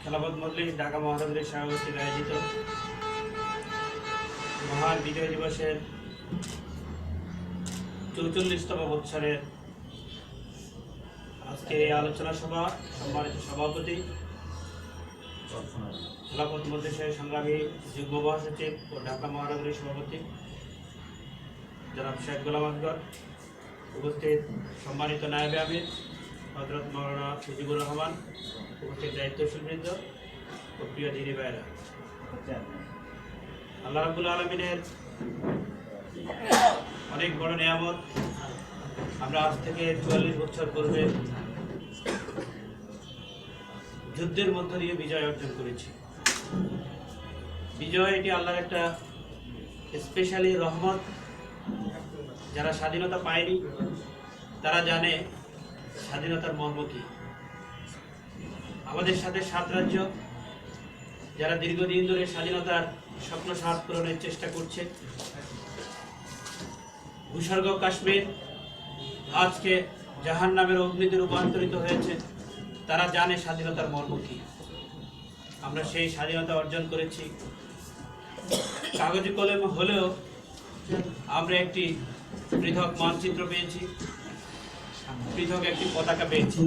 খেলাফত মজলিস ঢাকা মহানগরীর সভাপতির আয়োজিত মহান বিজয় দিবসের চৌচল্লিশতম বৎসরের আজকে এই আলোচনা সভা, সম্মানিত সভাপতি খেলাফত মজলিসের সংগ্রামী যুগ্ম মহাসচিব ও ঢাকা মহানগরীর সভাপতি জনাব শেখ গোলাম উপস্থিত সম্মানিত নায়বে আমির হজরত মৌলানা মুজিবুর রহমান, উপস্থিত দায়িত্বশীল বৃন্দ ও প্রিয় দিনী ভাইরা আল্লাহ রাবুল আলমিনের অনেক বড় নিয়ামত। আমরা আজ থেকে চুয়াল্লিশ বছর পূর্বে যুদ্ধের মধ্য দিয়ে বিজয় অর্জন করেছি। বিজয় এটি আল্লাহর একটা স্পেশালি রহমত। যারা স্বাধীনতা পায়নি, তারা জানে স্বাধীনতার মর্ম কি? আমাদের সাথে সাত রাজ্য, যারা দীর্ঘদিন ধরে স্বাধীনতার স্বপ্ন সাত পূরণের চেষ্টা করছে। ভূস্বর্গ কাশ্মীর আজকে জাহান নামের অগ্নিতে রূপান্তরিত হয়েছে। তারা জানে স্বাধীনতার মর্ম কি। আমরা সেই স্বাধীনতা অর্জন করেছি। কাগজে কলম হলেও আমরা একটি পৃথক মানচিত্র পেয়েছি। পৃথক একটি পতাকা পেয়েছি